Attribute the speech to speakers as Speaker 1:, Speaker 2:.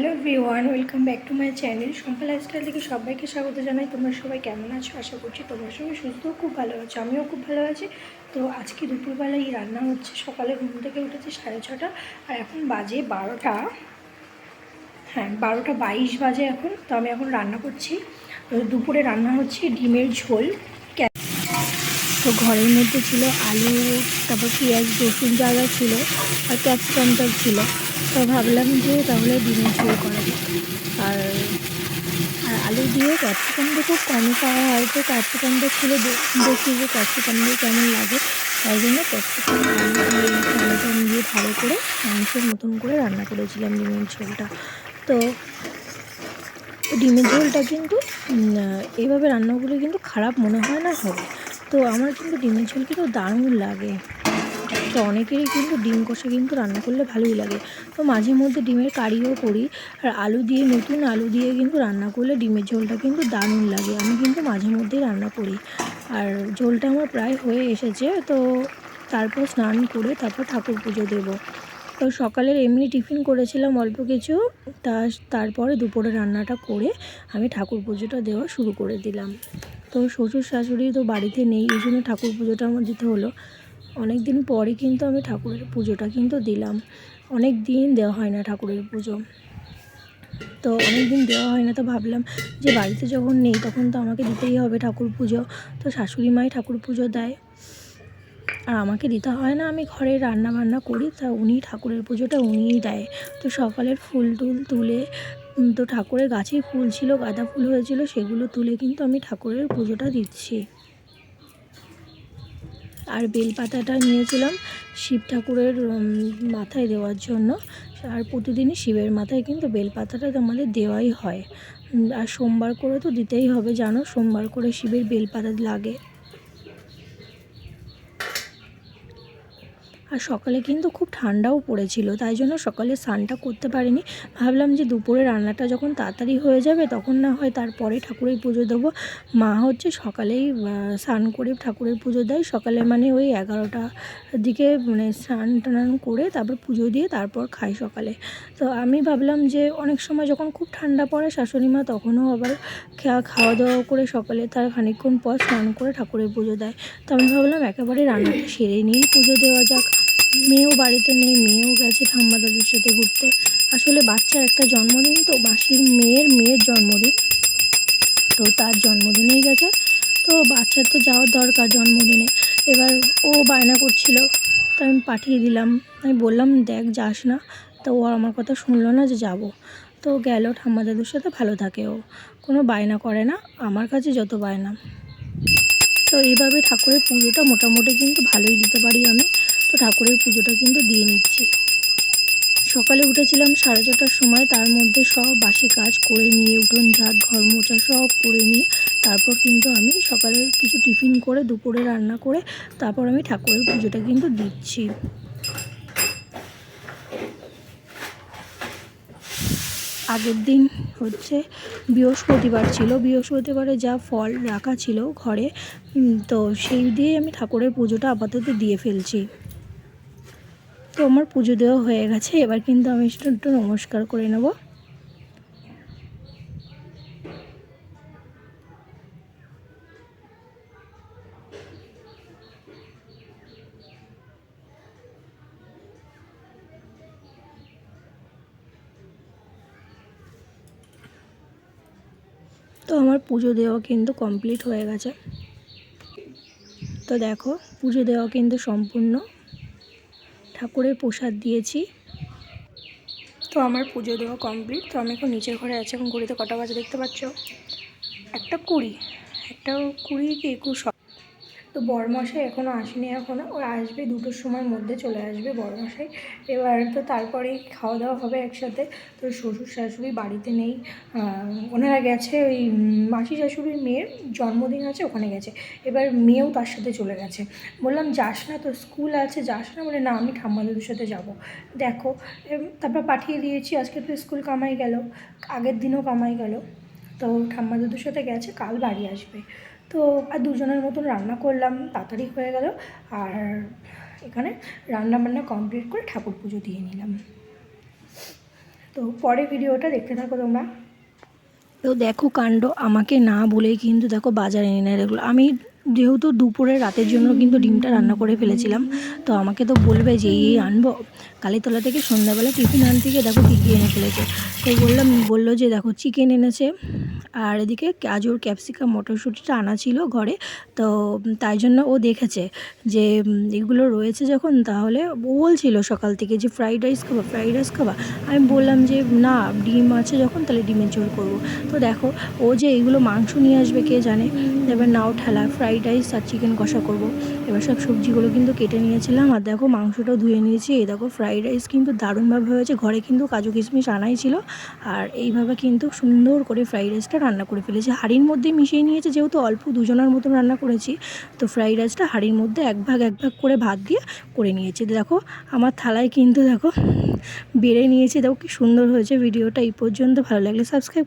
Speaker 1: Hello one welcome back to my channel. Sampa lifestyle থেকে সবাইকে স্বাগত জানাই। তোমরা সবাই কেমন আছো? আশা করছি তোমরা সবাই সুস্থ খুব ভালো আছো। আমিও খুব ভালো আছি। তো আজকে দুপুরবেলায় রান্না হচ্ছে। সকালে ঘুম থেকে উঠেছে সাড়ে ছটা, আর এখন বাজে বারোটা। হ্যাঁ বারোটা বাইশ বাজে এখন। তো আমি এখন রান্না করছি। তো দুপুরে রান্না হচ্ছে ডিমের ঝোল। তো ঘরের মধ্যে ছিল আলু, তারপর পেঁয়াজ, রসুন যা ছিল, আর ক্যাপসিকামটা ছিল। তো ভাবলাম যে তাহলে ডিমের ঝোল করা যাক। আর আর আলু দিয়ে ক্যাপসিকামটা খুব কমই খাওয়া হয়, তো ক্যাপসিকামটা দে- দেখি যে ক্যাপসিকাম দিয়ে কেমন লাগে। তাই জন্য ক্যাপসিকাম দিয়ে ভালো করে, মাংসের মতন করে রান্না করেছিলাম ডিমের ঝোলটা। তো ডিমের ঝোলটা কিন্তু এইভাবে রান্নাগুলো কিন্তু খারাপ মনে হয় না হবে তো আমার কিন্তু ডিমের ঝোল কিন্তু দারুণ লাগে। তো অনেকেরই কিন্তু ডিম কষা কিন্তু রান্না করলে ভালোই লাগে। তো মাঝে মধ্যে ডিমের কারিও করি। আর আলু দিয়ে, নতুন আলু দিয়ে কিন্তু রান্না করলে ডিমের ঝোলটা কিন্তু দারুণ লাগে। আমি কিন্তু মাঝে মধ্যেই রান্না করি। আর ঝোলটা আমার প্রায় হয়ে এসেছে, তো তারপর স্নান করে তারপর ঠাকুর পুজো দেবো। তো সকালের এমনি টিফিন করেছিলাম অল্প কিছু। তা, তারপরে দুপুরে রান্নাটা করে আমি ঠাকুর পুজোটা দেওয়া শুরু করে দিলাম। তো শ্বশুর শাশুড়ি তো বাড়িতে নেই, এই জন্য ঠাকুর পুজোটা আমার দিতে হলো। অনেক দিন পরে কিন্তু আমি ঠাকুরের পুজোটা কিন্তু দিলাম। অনেক দিন দেওয়া হয় না ঠাকুরের পুজো। তো অনেক দিন দেওয়া হয় না, তো ভাবলাম যে বাড়িতে যখন নেই তখন তো আমাকে দিতেই হবে ঠাকুর পুজো। তো শাশুড়ি মাই ঠাকুর পুজো দেয়। আর আমাকে দিতে হয় না, আমি ঘরে রান্না বান্না করি, তা উনি ঠাকুরের পুজোটা উনিই দেয়। তো সকালের ফুল টুল তুলে তো ঠাকুরের গাছেই ফুল ছিল, গাঁদা ফুল হয়েছিল, সেগুলো তুলে কিন্তু আমি ঠাকুরের পুজোটা দিচ্ছি। আর বেলপাতাটা নিয়েছিলাম শিব ঠাকুরের মাথায় দেওয়ার জন্য। আর প্রতিদিনই শিবের মাথায় কিন্তু বেলপাতাটা আমাদের দেওয়াই হয়। আর সোমবার করে তো দিতেই হবে, জানো? সোমবার করে শিবের বেলপাতা লাগে। আর সকালে কিন্তু খুব ঠান্ডাও পড়েছিল, তাই জন্য সকালে স্নানটা করতে পারিনি। ভাবলাম যে দুপুরে রান্নাটা যখন তাড়াতাড়ি হয়ে যাবে, তখন না হয় তারপরে ঠাকুরের পুজো দেবো। মা হচ্ছে সকালেই স্নান করে ঠাকুরের পুজো দেয়। সকালে মানে ওই এগারোটা দিকে মানে স্নান টান করে তারপর পুজো দিয়ে তারপর খাই সকালে। তো আমি ভাবলাম যে অনেক সময় যখন খুব ঠান্ডা পড়ে শাশুড়ি মা, তখনও আবার খাওয়া খাওয়া দাওয়া করে সকালে তার খানিকক্ষণ পর স্নান করে ঠাকুরের পুজো দেয়। তো আমি ভাবলাম একেবারে রান্নাটা সেরে নিয়েই পুজো দেওয়া যাক। মেয়েও বাড়িতে নেই, মেয়েও গেছে ঠাম্মা দাদুর সাথে ঘুরতে। আসলে বাচ্চার একটা জন্মদিন তো মাসির মেয়ের মেয়ের জন্মদিন। তো তার জন্মদিনেই গেছে। তো বাচ্চার তো যাওয়ার দরকার জন্মদিনে। এবার ও বায়না করছিল, তো আমি পাঠিয়ে দিলাম। আমি বললাম, দেখ, যাস না। তো ও আমার কথা শুনলো না যে যাব। তো গেল ঠাম্মা দাদুর সাথে, ভালো থাকে ও। কোনো বায়না করে না, আমার কাছে যত বায়না। তো এইভাবে ঠাকুরের পুজোটা মোটামুটি কিন্তু ভালোই দিতে পারি আমি। তো ঠাকুরের পুজোটা কিন্তু দিয়ে নিচ্ছি। সকালে উঠেছিলাম সাড়ে ছটার সময়, তার মধ্যে সব বাসি কাজ করে নিয়ে, উঠোন ঝাড় ঘর মোছা সব করে নিয়ে, তারপর কিন্তু আমি সকালে কিছু টিফিন করে দুপুরে রান্না করে, তারপর আমি ঠাকুরের পুজোটা কিন্তু দিচ্ছি। আগের দিন হচ্ছে বৃহস্পতিবার ছিল, বৃহস্পতিবারে যা ফল রাখা ছিল ঘরে তো সেই দিয়ে আমি ঠাকুরের পুজোটা আপাতত দিয়ে ফেলছি। তো আমার পুজো দেওয়া হয়ে গেছে, এবার কিন্তু আমি একটু নমস্কার করে নেব। তো আমার পুজো দেওয়া কিন্তু কমপ্লিট হয়ে গেছে। তো দেখো, পুজো দেওয়া কিন্তু সম্পূর্ণ ঠাকুরের প্রসাদ দিয়েছি। তো আমার পুজো দেওয়া কমপ্লিট তো আমি এখন নিচের ঘরে আছি। এখন ঘড়িতে কটা বাজে দেখতে পাচ্ছ? একটা কুড়ি। একটা কুড়ি কি একুশ। তো বরমশাই এখনও আসেনি এখনও ও আসবে দুটোর সময়ের মধ্যে চলে আসবে বরমশাই। এবার তো তারপরেই খাওয়া দাওয়া হবে একসাথে। তো শ্বশুর শাশুড়ি বাড়িতে নেই। ওনারা গেছে ওই মাসি শাশুড়ির মেয়ের জন্মদিন আছে, ওখানে গেছে। এবার মেয়েও তার সাথে চলে গেছে। বললাম, যাস না তো স্কুল আছে, যাস না? বলে, না, আমি ঠাম্মা দাদুর সাথে যাব। দেখো তারপর পাঠিয়ে দিয়েছি, আজকে তো স্কুল কামাই গেল, আগের দিনও কামাই গেল। তো ঠাম্মা দাদুর সাথে গেছে, কাল বাড়ি আসবে। তো আর দুজনের মতন রান্না করলাম, তাড়াতাড়ি হয়ে গেল। আর এখানে রান্না বান্না কমপ্লিট করে ঠাকুর পুজো দিয়ে নিলাম। তো পরে ভিডিওটা দেখতে থাকো তোমরা। তো দেখো কাণ্ড, আমাকে না বলেই কিন্তু দেখো বাজারে এনে এগুলো। আমি যেহেতু দুপুরে রাতের জন্য কিন্তু ডিমটা রান্না করে ফেলেছিলাম, তো আমাকে তো বলবে যে এই আনব। কালীতলা থেকে সন্ধ্যাবেলা টিফিন আনতে গিয়ে দেখো কী কী এনে ফেলেছে। তো বললাম, বলল যে দেখো চিকেন এনেছে। আর এদিকে গাজর ক্যাপসিকাম মটরশুঁটিটা আনা ছিল ঘরে, তো তাই জন্য ও দেখেছে যে এগুলো রয়েছে যখন তাহলে বলছিল সকাল থেকে যে ফ্রাইড রাইস খাবা, ফ্রাইড রাইস খাবা। আমি বললাম যে, না, ডিম আছে যখন, তাহলে ডিমের ঝোল করব। তো দেখো, ও যে এগুলো মাংস নিয়ে আসবে, কে জানে? এবার নাও ঠেলা, ফ্রাইড রাইস আর চিকেন কষা করব। এবার সব সবজিগুলো কিন্তু কেটে নিয়েছিলাম আর দেখো মাংসটাও ধুয়ে নিয়েছি। এই দেখো ফ্রাইড রাইস কিন্তু দারুণভাবে হয়েছে। ঘরে কিন্তু কাজু কিশমিশ আনাই ছিল। আর এইভাবে কিন্তু সুন্দর করে ফ্রাইড রাইসটা রান্না করে ফেলেছি। হাঁড়ির মধ্যে মিশিয়ে নিয়েছে, যেহেতু অল্প দুজনের মতো রান্না করেছি, তো ফ্রাইড রাইসটা হাঁড়ির মধ্যে এক ভাগ এক ভাগ করে ভাত দিয়ে করে নিয়েছি। দেখো, আমার থালায় কিন্তু দেখো বেড়ে নিয়েছে। দেখো কি সুন্দর হয়েছে ভিডিওটা, এই পর্যন্ত ভালো লাগলে সাবস্ক্রাইব